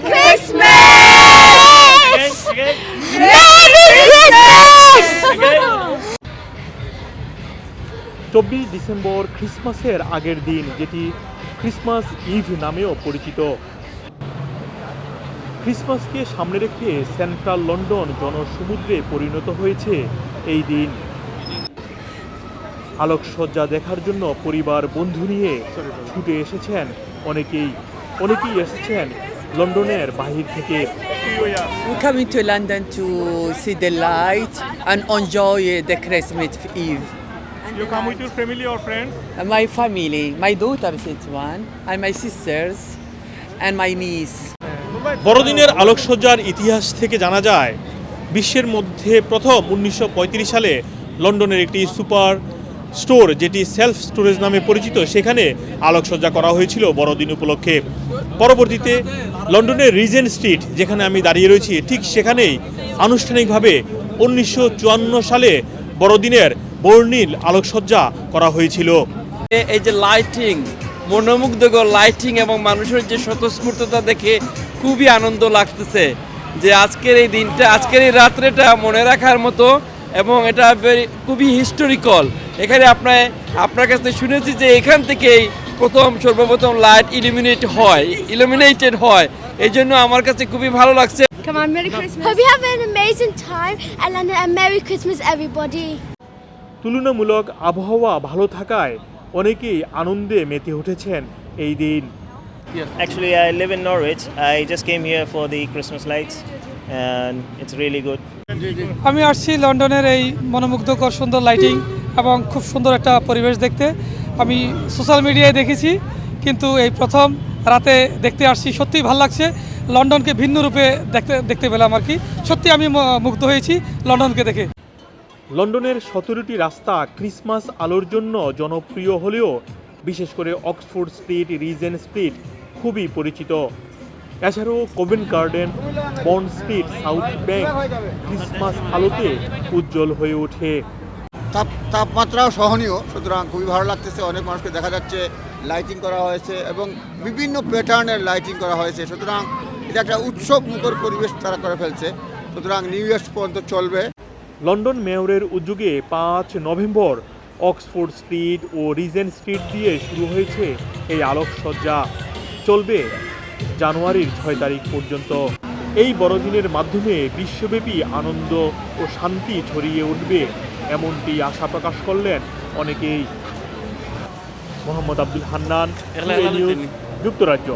Christmas! Merry Christmas! চব্বিশ December ক্রিসমাসের আগের দিন, যেটি ক্রিসমাস ইভ নামেও পরিচিত ক্রিসমাসকে সামনে রেখে সেন্ট্রাল লন্ডন জনসমুদ্রে পরিণত হয়েছে এই দিন আলোকসজ্জা দেখার জন্য পরিবার বন্ধু নিয়ে ছুটে এসেছেন অনেকেই অনেকেই এসেছেন লন্ডনের বাহির থেকে We're coming to London to see the light and enjoy uh, the Christmas Eve. And You come with your family or friends? My family, my daughter is one, and my sisters, and my niece. বড়দিনের আলোকসজ্জার ইতিহাস থেকে জানা যায় বিশ্বের মধ্যে প্রথম উনিশশো পঁয়ত্রিশ সালে লন্ডনের একটি সুপার স্টোর, যেটি সেলফ স্টোরেজ নামে পরিচিত, সেখানে আলোকসজ্জা করা হয়েছিল বড়দিন উপলক্ষে। পরবর্তীতে লন্ডনের রিজেন্ট স্ট্রিট, যেখানে আমি দাঁড়িয়ে রয়েছি, ঠিক সেখানেই আনুষ্ঠানিকভাবে উনিশশো চুয়ান্ন সালে বড়দিনের বর্ণিল আলোকসজ্জা করা হয়েছিল। এই যে লাইটিং মনোমুগ্ধকর লাইটিং এবং মানুষের যে স্বতঃস্ফূর্ততা দেখে খুবই আনন্দ লাগতেছে যে আজকের এই দিনটা, আজকের এই রাত্রেটা মনে রাখার মতো এবং এটা খুবই হিস্টোরিক্যাল এখানে আপনার আপনার কাছে শুনেছি যে এখান থেকেই প্রথম সর্বপ্রথম লাইট ইলুমিনেট হয় ইলুমিনেটেড হয় এই জন্য আমার কাছে খুবই ভালো লাগছে Come on, Merry Christmas. Hope you have an amazing time and Merry Christmas, everybody. তুলনামূলক আবহাওয়া ভালো থাকায় অনেকেই আনন্দে মেতে উঠেছেন এই দিন Yes. Actually, I live in Norwich. I just came here for the Christmas lights, and it's really good. আমি আসছি লন্ডনের এই মনোমুগ্ধকর সুন্দর লাইটিং এবং খুব সুন্দর একটা পরিবেশ দেখতে। আমি সোশ্যাল মিডিয়ায় দেখেছি কিন্তু এই প্রথম রাতে দেখতে আসছি সত্যিই ভালো লাগছে। লন্ডনকে ভিন্ন রূপে দেখতে দেখতে পেলাম আর কি। সত্যি আমি মুগ্ধ হয়েছি লন্ডনকে দেখে। লন্ডনের সতেরোটি রাস্তা ক্রিসমাস আলোর জন্য জনপ্রিয় হলেও বিশেষ করে অক্সফোর্ড স্ট্রিট রিজেন্ট স্ট্রিট খুবই পরিচিত। এছাড়াও Covent garden Bond Street South Bank Christmas আলোতে উজ্জ্বল হয়ে ওঠে। তাপ তাপমাত্রাও সহনীয় সুতরাং খুবই ভালো লাগতেছে। অনেক মানুষকে দেখা যাচ্ছে লাইটিং করা হয়েছে এবং বিভিন্ন প্যাটার্নের লাইটিং করা হয়েছে। সুতরাং এটা একটা উৎসব মুখর পরিবেশ তারা করে ফেলছে। সুতরাং নিউ ইয়ার্স পর্যন্ত চলবে। লন্ডন মেয়রের উদ্যোগে পাঁচ নভেম্বর অক্সফোর্ড স্ট্রিট ও রিজেন্ট স্ট্রিট দিয়ে শুরু হয়েছে এই আলোকসজ্জা। চলবে জানুয়ারির ছয় তারিখ পর্যন্ত। এই বড়দিনের মাধ্যমে বিশ্বব্যাপী আনন্দ ও শান্তি ছড়িয়ে উঠবে এমনটি আশা প্রকাশ করলেন অনেকেই। মোহাম্মদ আব্দুল হান্নান যুক্তরাজ্য।